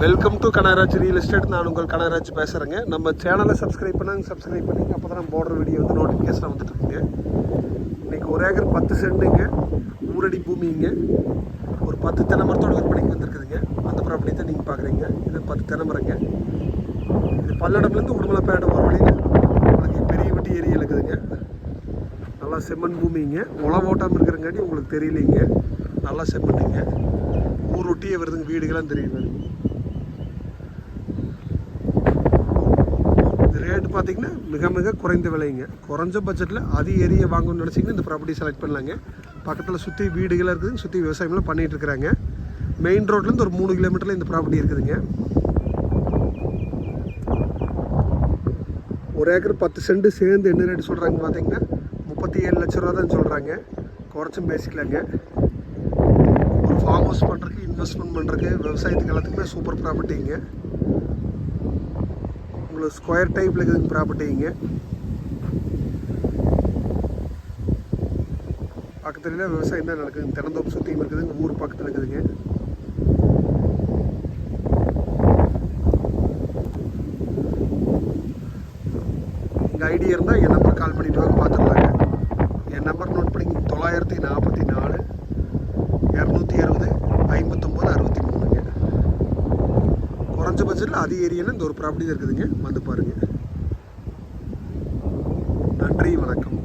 Welcome to Kanagaraj real estate நான் உங்கள் கனகராஜ் பேசுகிறேங்க நம்ம சேனலை சப்ஸ்கிரைப் பண்ணாங்க சப்ஸ்கிரைப் பண்ணிங்க. அப்போ தான் போடுற வீடியோ வந்து நோட்டிஃபிகேஷன் வந்துட்டு இருக்குங்க இன்றைக்கி ஒரு ஏக்கர் பத்து சென்ட்டுங்க ஊரடி பூமிங்க. ஒரு பத்து தென்னமரத்தோட விற்பனைக்கு வந்திருக்குதுங்க. அந்த ப்ராப்பர்ட்டி தான் நீங்கள் பார்க்குறீங்க இது பத்து தென்னமரங்க. இது பல்லடம்லேருந்து உடுமலைப்பேட்டை ஒரு வழியில் உங்களுக்கு பெரிய வெட்டி ஏரியா இருக்குதுங்க. நல்லா செம்மண் பூமிங்க. உழவு ஓட்டாமல் இருக்கிறங்காட்டி உங்களுக்கு தெரியலைங்க. நல்லா செம்மண்ணுங்க. ஊர் ஒட்டியே வருதுங்க. வீடுகள்லாம் தெரியுது இது ரேட்டு பார்த்தீங்கன்னா மிக மிக குறைந்த விலைங்க. குறைஞ்ச பட்ஜெட்டில் அது ஏரியை வாங்கணும்னு நினச்சிங்கன்னா இந்த ப்ராப்பர்ட்டி செலக்ட் பண்ணலாங்க. பக்கத்தில் சுற்றி வீடுகளாக இருக்குதுங்க சுற்றி விவசாயம்லாம் பண்ணிகிட்டு இருக்கிறாங்க. மெயின் ரோட்லேருந்து ஒரு மூணு கிலோமீட்டரில் இந்த ப்ராப்பர்ட்டி இருக்குதுங்க. ஒரு ஏக்கர் பத்து சென்ட் சேர்ந்து என்ன ரேட்டு சொல்கிறாங்க பார்த்தீங்கன்னா முப்பத்தி ஏழு லட்ச ரூபா தான் சொல்கிறாங்க குறைச்சும் பேசிக்கலாங்க. ஒரு ஃபார்ம் ஹவுஸ் பண்ணுறதுக்கு இன்வெஸ்ட்மெண்ட் பண்ணுறதுக்கு விவசாயத்துக்கு எல்லாத்துக்குமே சூப்பர் ப்ராப்பர்ட்டிங்க உங்களுக்கு ஸ்கொயர் டைப்பில் இருக்குதுங்க ப்ராப்பர்ட்டிங்க பக்கத்தில் விவசாயம் தான் நடக்குதுங்க திறந்தோப்பு சுற்றியும் இருக்குதுங்க ஊர் பக்கத்தில் இருக்குதுங்க. உங்கள் ஐடியா இருந்தால் என் நம்பர் கால் பண்ணிட்டு வாங்க பார்த்துக்கலாங்க என் நம்பர் நோட் பண்ணிங்க தொள்ளாயிரத்தி நாற்பத்தி குறைஞ்ச பட்ஜெட்டில் அதிக ஏரியாவில் இந்த ஒரு ப்ராப்பர்ட்டி இருக்குதுங்க. வந்து பாருங்கள் நன்றி வணக்கம்.